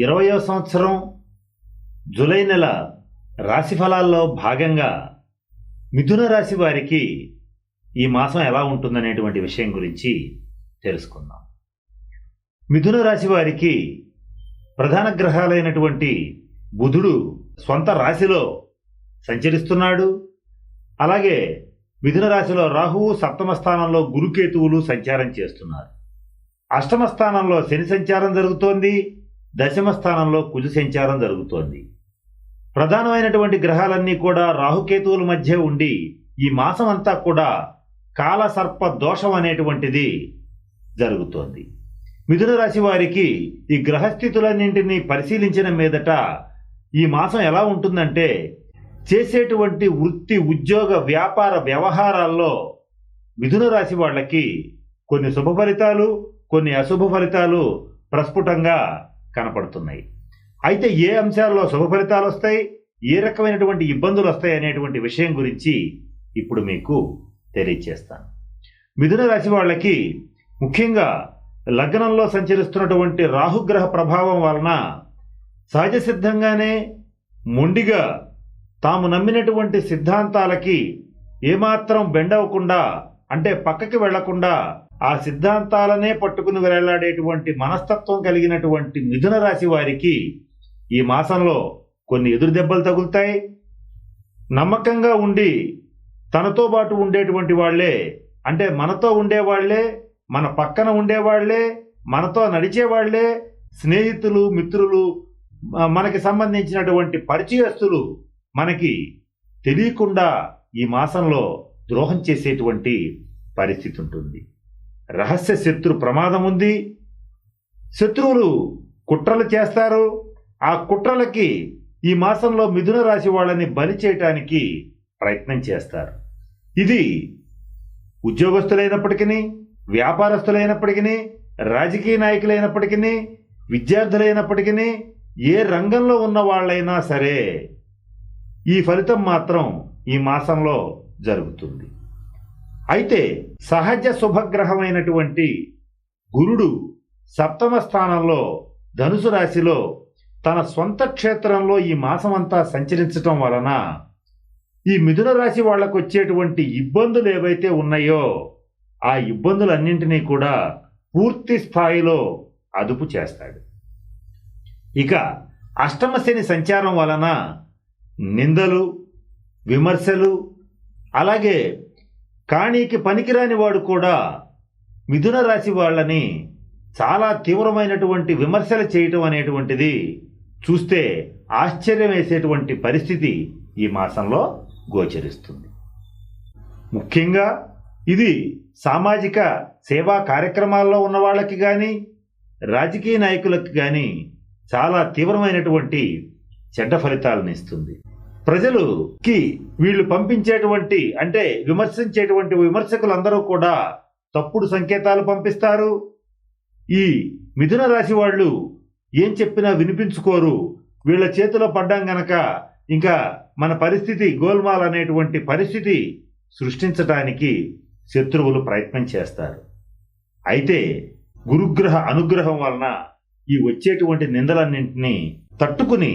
ఇరవయో సంవత్సరం జూలై నెల రాశి ఫలాల్లో భాగంగా మిథున రాశి వారికి ఈ మాసం ఎలా ఉంటుందనేటువంటి విషయం గురించి తెలుసుకుందాం. మిథున రాశి వారికి ప్రధాన గ్రహాలైనటువంటి బుధుడు స్వంత రాశిలో సంచరిస్తున్నాడు. అలాగే మిథున రాశిలో రాహువు సప్తమ స్థానంలో గురుకేతువులు సంచారం చేస్తున్నారు. అష్టమ స్థానంలో శని సంచారం జరుగుతోంది. దశమ స్థానంలో కుజ సంచారం జరుగుతోంది. ప్రధానమైనటువంటి గ్రహాలన్నీ కూడా రాహుకేతువుల మధ్య ఉండి ఈ మాసం అంతా కూడా కాలసర్ప దోషం అనేటువంటిది జరుగుతోంది. మిథున రాశి వారికి ఈ గ్రహస్థితులన్నింటినీ పరిశీలించిన మీదట ఈ మాసం ఎలా ఉంటుందంటే చేసేటువంటి వృత్తి ఉద్యోగ వ్యాపార వ్యవహారాల్లో మిథున రాశి వాళ్ళకి కొన్ని శుభ ఫలితాలు కొన్ని అశుభ ఫలితాలు ప్రస్ఫుటంగా కనపడుతున్నాయి. అయితే ఏ అంశాల్లో శుభ ఫలితాలు వస్తాయి? ఏ రకమైనటువంటి ఇబ్బందులు వస్తాయి అనేటువంటి విషయం గురించి ఇప్పుడు మీకు తెలియచేస్తాను. మిథున రాశి వాళ్ళకి ముఖ్యంగా లగ్నంలో సంచరిస్తున్నటువంటి రాహుగ్రహ ప్రభావం వలన సహజ సిద్ధంగానే మొండిగా తాము నమ్మినటువంటి సిద్ధాంతాలకి ఏమాత్రం బెండవకుండా అంటే పక్కకి వెళ్ళకుండా ఆ సిద్ధాంతాలనే పట్టుకుని వేలాడేటువంటి మనస్తత్వం కలిగినటువంటి మిథున రాశి వారికి ఈ మాసంలో కొన్ని ఎదురు దెబ్బలు తగులుతాయి. నమ్మకంగా ఉండి తనతో పాటు ఉండేటువంటి వాళ్ళే అంటే మనతో ఉండేవాళ్ళే మన పక్కన ఉండేవాళ్ళే మనతో నడిచేవాళ్ళే స్నేహితులు మిత్రులు మనకి సంబంధించినటువంటి పరిచయస్తులు మనకి తెలియకుండా ఈ మాసంలో ద్రోహం చేసేటువంటి పరిస్థితి ఉంటుంది. రహస్య శత్రు ప్రమాదం ఉంది. శత్రువులు కుట్రలు చేస్తారు. ఆ కుట్రలకి ఈ మాసంలో మిథున రాశి వాళ్ళని బలి చేయటానికి ప్రయత్నం చేస్తారు. ఇది ఉద్యోగస్తులైనప్పటికీ వ్యాపారస్తులైనప్పటికీ రాజకీయ నాయకులైనప్పటికీ విద్యార్థులైనప్పటికీ ఏ రంగంలో ఉన్న వాళ్ళైనా సరే ఈ ఫలితం మాత్రం ఈ మాసంలో జరుగుతుంది. అయితే సహజ శుభగ్రహమైనటువంటి గురుడు సప్తమ స్థానంలో ధనుసు రాశిలో తన సొంత క్షేత్రంలో ఈ మాసమంతా సంచరించటం వలన ఈ మిథున రాశి వాళ్ళకు వచ్చేటువంటి ఇబ్బందులు ఏవైతే ఉన్నాయో ఆ ఇబ్బందులన్నింటినీ కూడా పూర్తి స్థాయిలో అదుపు చేస్తాడు. ఇక అష్టమశని సంచారం వలన నిందలు విమర్శలు అలాగే కాణీకి పనికిరాని వాడు కూడా మిథున రాశి వాళ్ళని చాలా తీవ్రమైనటువంటి విమర్శలు చేయటం అనేటువంటిది చూస్తే ఆశ్చర్యం వేసేటువంటి పరిస్థితి ఈ మాసంలో గోచరిస్తుంది. ముఖ్యంగా ఇది సామాజిక సేవా కార్యక్రమాల్లో ఉన్న వాళ్ళకి కానీ రాజకీయ నాయకులకు కానీ చాలా తీవ్రమైనటువంటి చెడ్డ ఫలితాలను ఇస్తుంది. ప్రజలుకి వీళ్ళు పంపించేటువంటి అంటే విమర్శించేటువంటి విమర్శకులందరూ కూడా తప్పుడు సంకేతాలు పంపిస్తారు. ఈ మిథున రాశి వాళ్ళు ఏం చెప్పినా వినిపించుకోరు. వీళ్ళ చేతిలో పడ్డాం గనక ఇంకా మన పరిస్థితి గోల్మాల్ అనేటువంటి పరిస్థితి సృష్టించటానికి శత్రువులు ప్రయత్నం చేస్తారు. అయితే గురుగ్రహ అనుగ్రహం వలన ఈ వచ్చేటువంటి నిందలన్నింటినీ తట్టుకుని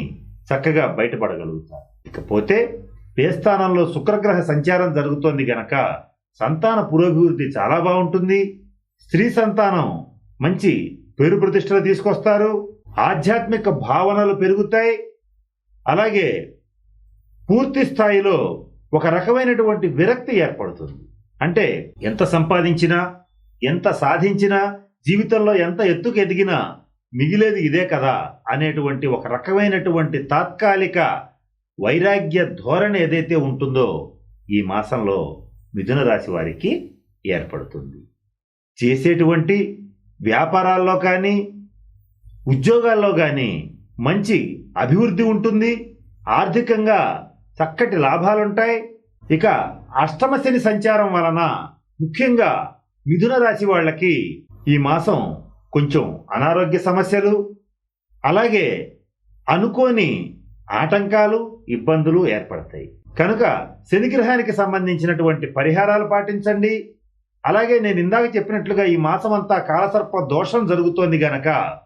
చక్కగా బయటపడగలుగుతారు. ఇకపోతే ఏ స్థానంలో శుక్రగ్రహ సంచారం జరుగుతోంది గనక సంతాన పురోభివృద్ధి చాలా బాగుంటుంది. స్త్రీ సంతానం మంచి పేరు ప్రతిష్టలు తీసుకొస్తారు. ఆధ్యాత్మిక భావనలు పెరుగుతాయి. అలాగే పూర్తి స్థాయిలో ఒక రకమైనటువంటి విరక్తి ఏర్పడుతుంది. అంటే ఎంత సంపాదించినా ఎంత సాధించినా జీవితంలో ఎంత ఎత్తుకు ఎదిగినా మిగిలేది ఇదే కదా అనేటువంటి ఒక రకమైనటువంటి తాత్కాలిక వైరాగ్య ధోరణి ఏదైతే ఉంటుందో ఈ మాసంలో మిథున రాశి వారికి ఏర్పడుతుంది. చేసేటువంటి వ్యాపారాల్లో కానీ ఉద్యోగాల్లో కానీ మంచి అభివృద్ధి ఉంటుంది. ఆర్థికంగా చక్కటి లాభాలుంటాయి. ఇక అష్టమ శని సంచారం వలన ముఖ్యంగా మిథున రాశి వాళ్ళకి ఈ మాసం కొంచెం అనారోగ్య సమస్యలు అలాగే అనుకోని ఆటంకాలు ఇబ్బందులు ఏర్పడతాయి. కనుక శనిగ్రహానికి సంబంధించినటువంటి పరిహారాలు పాటించండి. అలాగే నేను ఇందాక చెప్పినట్లుగా ఈ మాసం అంతా కాలసర్ప దోషం జరుగుతోంది గనక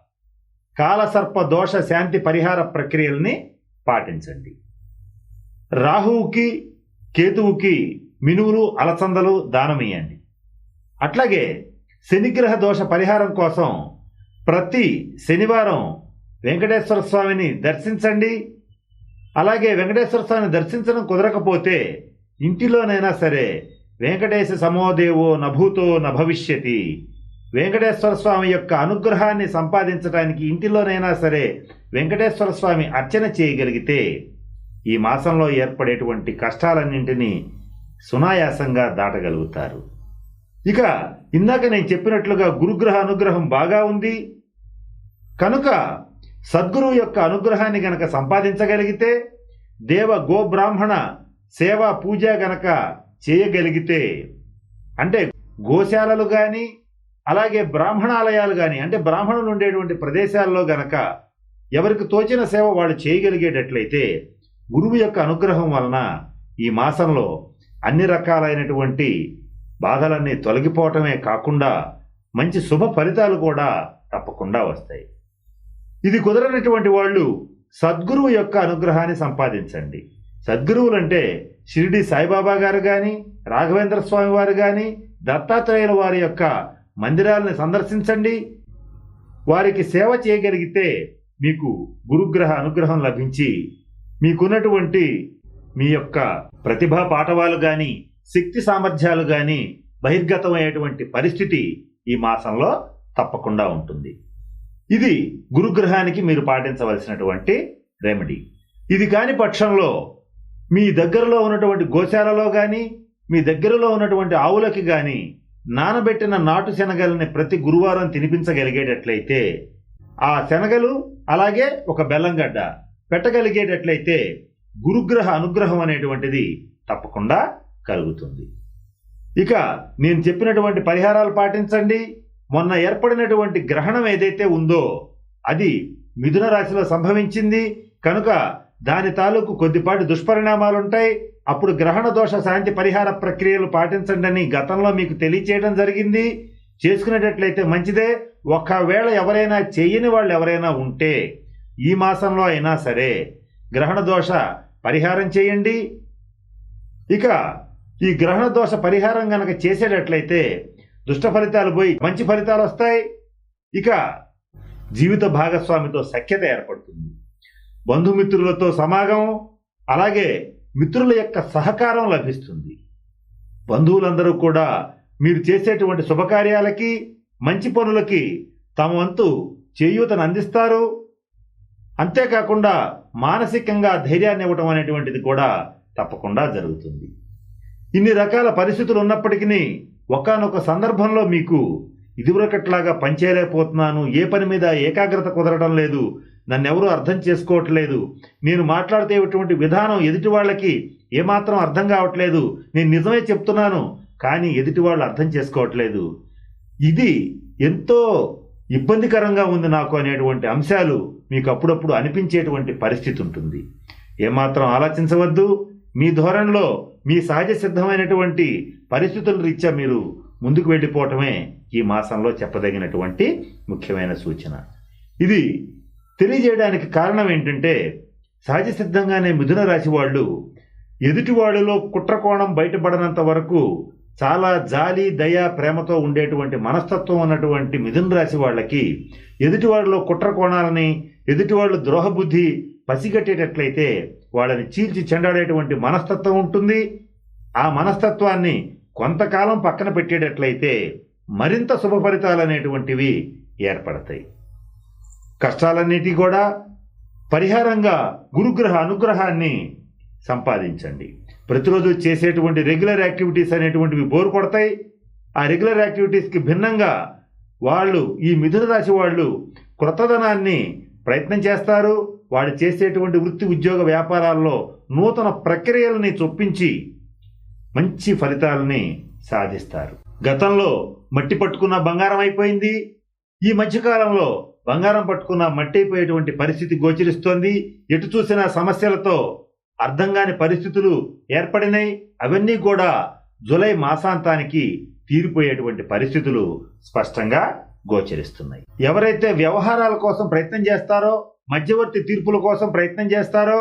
కాలసర్ప దోష శాంతి పరిహార ప్రక్రియల్ని పాటించండి. రాహువుకి కేతువుకి మినువులు అలసందలు దానమియండి అట్లాగే శనిగ్రహ దోష పరిహారం కోసం ప్రతి శనివారం వెంకటేశ్వర స్వామిని దర్శించండి. అలాగే వెంకటేశ్వర స్వామిని దర్శించడం కుదరకపోతే ఇంటిలోనైనా సరే వెంకటేశ సమోదేవో నభూతో నభవిష్యతి. వెంకటేశ్వర స్వామి యొక్క అనుగ్రహాన్ని సంపాదించడానికి ఇంటిలోనైనా సరే వెంకటేశ్వర స్వామి అర్చన చేయగలిగితే ఈ మాసంలో ఏర్పడేటువంటి కష్టాలన్నింటినీ సునాయాసంగా దాటగలుగుతారు. ఇక ఇందాక నేను చెప్పినట్లుగా గురుగ్రహ అనుగ్రహం బాగా ఉంది. కనుక సద్గురువు యొక్క అనుగ్రహాన్ని గనక సంపాదించగలిగితే దేవ గోబ్రాహ్మణ సేవ పూజ గనక చేయగలిగితే అంటే గోశాలలు కానీ అలాగే బ్రాహ్మణాలయాలు కానీ అంటే బ్రాహ్మణులు ఉండేటువంటి ప్రదేశాల్లో గనక ఎవరికి తోచిన సేవ వాళ్ళు చేయగలిగేటట్లయితే గురువు యొక్క అనుగ్రహం వలన ఈ మాసంలో అన్ని రకాలైనటువంటి బాధలన్నీ తొలగిపోవటమే కాకుండా మంచి శుభ ఫలితాలు కూడా తప్పకుండా వస్తాయి. ఇది కుదరనటువంటి వాళ్ళు సద్గురువు యొక్క అనుగ్రహాన్ని సంపాదించండి. సద్గురువులంటే షిరిడి సాయిబాబా గారు కానీ రాఘవేంద్ర స్వామి వారు కానీ దత్తాత్రేయుల వారి యొక్క మందిరాలను సందర్శించండి. వారికి సేవ చేయగలిగితే మీకు గురుగ్రహ అనుగ్రహం లభించి మీకున్నటువంటి మీ యొక్క ప్రతిభా పాఠవాలు కానీ శక్తి సామర్థ్యాలు కానీ బహిర్గతమయ్యేటువంటి పరిస్థితి ఈ మాసంలో తప్పకుండా ఉంటుంది. ఇది గురుగ్రహానికి మీరు పాటించవలసినటువంటి రెమెడీ ఇది కాని పక్షంలో మీ దగ్గరలో ఉన్నటువంటి గోశాలలో కానీ మీ దగ్గరలో ఉన్నటువంటి ఆవులకి కానీ నానబెట్టిన నాటు శనగల్ని ప్రతి గురువారం తినిపించగలిగేటట్లయితే ఆ శనగలు అలాగే ఒక బెల్లంగడ్డ పెట్టగలిగేటట్లయితే గురుగ్రహ అనుగ్రహం అనేటువంటిది తప్పకుండా కలుగుతుంది. ఇక నేను చెప్పినటువంటి పరిహారాలు పాటించండి. మొన్న ఏర్పడినటువంటి గ్రహణం ఏదైతే ఉందో అది మిథున రాశిలో సంభవించింది. కనుక దాని తాలూకు కొద్దిపాటి దుష్పరిణామాలు ఉంటాయి అప్పుడు గ్రహణ దోష శాంతి పరిహార ప్రక్రియలు పాటించండి అని గతంలో మీకు తెలియచేయడం జరిగింది. చేసుకునేటట్లయితే మంచిదే. ఒకవేళ ఎవరైనా చేయని వాళ్ళు ఎవరైనా ఉంటే ఈ మాసంలో అయినా సరే గ్రహణ దోష పరిహారం చేయండి. ఇక ఈ గ్రహణ దోష పరిహారం గనక చేసేటట్లయితే దుష్ట ఫలితాలు పోయి మంచి ఫలితాలు వస్తాయి. ఇక జీవిత భాగస్వామితో సఖ్యత ఏర్పడుతుంది. బంధుమిత్రులతో సమాగం అలాగే మిత్రుల యొక్క సహకారం లభిస్తుంది. బంధువులందరూ కూడా మీరు చేసేటువంటి శుభకార్యాలకి మంచి పనులకి తమ వంతు చేయూతను అందిస్తారు. అంతేకాకుండా మానసికంగా ధైర్యాన్ని ఇవ్వటం అనేటువంటిది కూడా తప్పకుండా జరుగుతుంది. ఇన్ని రకాల పరిస్థితులు ఉన్నప్పటికీ ఒకానొక సందర్భంలో మీకు ఇదివరకట్లాగా పనిచేయలేకపోతున్నాను ఏ పని మీద ఏకాగ్రత కుదరడం లేదు నన్నెవరూ అర్థం చేసుకోవట్లేదు నేను మాట్లాడితేటువంటి విధానం ఎదుటి వాళ్ళకి ఏమాత్రం అర్థం కావట్లేదు నేను నిజమే చెప్తున్నాను కానీ ఎదుటి వాళ్ళు అర్థం చేసుకోవట్లేదు. ఇది ఎంతో ఇబ్బందికరంగా ఉంది నాకు అనేటువంటి అంశాలు మీకు అప్పుడప్పుడు అనిపించేటువంటి పరిస్థితి ఉంటుంది. ఏమాత్రం ఆలోచించవద్దు మీ ధోరణిలో మీ సహజ సిద్ధమైనటువంటి పరిస్థితుల రీత్యా మీరు ముందుకు వెళ్ళిపోవటమే ఈ మాసంలో చెప్పదగినటువంటి ముఖ్యమైన సూచన. ఇది తెలియజేయడానికి కారణం ఏంటంటే సహజ సిద్ధంగానే మిథున రాశి వాళ్ళు ఎదుటివాడిలో కుట్రకోణం బయటపడనంత వరకు చాలా జాలి దయ ప్రేమతో ఉండేటువంటి మనస్తత్వం ఉన్నటువంటి మిథున రాశి వాళ్ళకి ఎదుటివాడిలో కుట్ర కోణాలని ఎదుటివాళ్ళు ద్రోహబుద్ధి పసిగట్టేటట్లయితే వాళ్ళని చీల్చి చెండాడేటువంటి మనస్తత్వం ఉంటుంది. ఆ మనస్తత్వాన్ని కొంతకాలం పక్కన పెట్టేటట్లయితే మరింత శుభ ఫలితాలు అనేటువంటివి ఏర్పడతాయి. కష్టాలన్నిటి కూడా పరిహారంగా గురుగ్రహ అనుగ్రహాన్ని సంపాదించండి. ప్రతిరోజు చేసేటువంటి రెగ్యులర్ యాక్టివిటీస్ అనేటువంటివి బోరు కొడతాయి. ఆ రెగ్యులర్ యాక్టివిటీస్కి భిన్నంగా వాళ్ళు ఈ మిథున రాశి వాళ్ళు క్రొత్తదనాన్ని ప్రయత్నం చేస్తారు. వాడు చేసేటువంటి వృత్తి ఉద్యోగ వ్యాపారాల్లో నూతన ప్రక్రియలని చొప్పించి మంచి ఫలితాలని సాధిస్తారు. గతంలో మట్టి పట్టుకున్న బంగారం అయిపోయింది. ఈ మధ్యకాలంలో బంగారం పట్టుకున్న మట్టి అయిపోయేటువంటి పరిస్థితి గోచరిస్తోంది. ఎటు చూసిన సమస్యలతో అర్థం కాని పరిస్థితులు ఏర్పడినాయి. అవన్నీ కూడా జులై మాసాంతానికి తీరిపోయేటువంటి పరిస్థితులు స్పష్టంగా గోచరిస్తున్నాయి. ఎవరైతే వ్యవహారాల కోసం ప్రయత్నం చేస్తారో మధ్యవర్తి తీర్పుల కోసం ప్రయత్నం చేస్తారో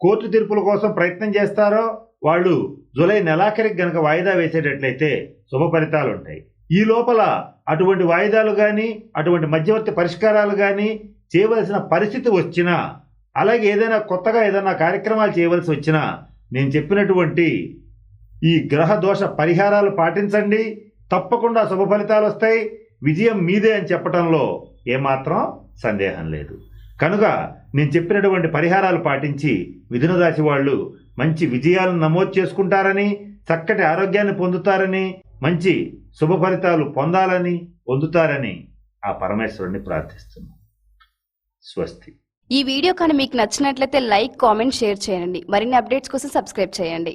కోర్టు తీర్పుల కోసం ప్రయత్నం చేస్తారో వాళ్ళు జూలై నెలాఖరికి గనక వాయిదా వేసేటట్లయితే శుభ ఫలితాలు ఉంటాయి. ఈ లోపల అటువంటి వాయిదాలు కానీ అటువంటి మధ్యవర్తి పరిష్కారాలు కానీ చేయవలసిన పరిస్థితి వచ్చినా అలాగే ఏదైనా కొత్తగా ఏదైనా కార్యక్రమాలు చేయవలసి వచ్చినా నేను చెప్పినటువంటి ఈ గ్రహ దోష పరిహారాలు పాటించండి. తప్పకుండా శుభ ఫలితాలు వస్తాయి. విజయం మీదే అని చెప్పటంలో ఏమాత్రం సందేహం లేదు. కనుక నేను చెప్పినటువంటి పరిహారాలు పాటించి మిథున రాశి వాళ్ళు మంచి విజయాలను నమోదు చేసుకుంటారని చక్కటి ఆరోగ్యాన్ని పొందుతారని మంచి శుభ ఫలితాలు పొందాలని పొందుతారని ఆ పరమేశ్వరుని ప్రార్థిస్తున్నాను స్వస్తి. ఈ వీడియో కానీ మీకు నచ్చినట్లయితే లైక్ కామెంట్ షేర్ చేయండి. మరిన్ని అప్డేట్స్ కోసం సబ్స్క్రైబ్ చేయండి.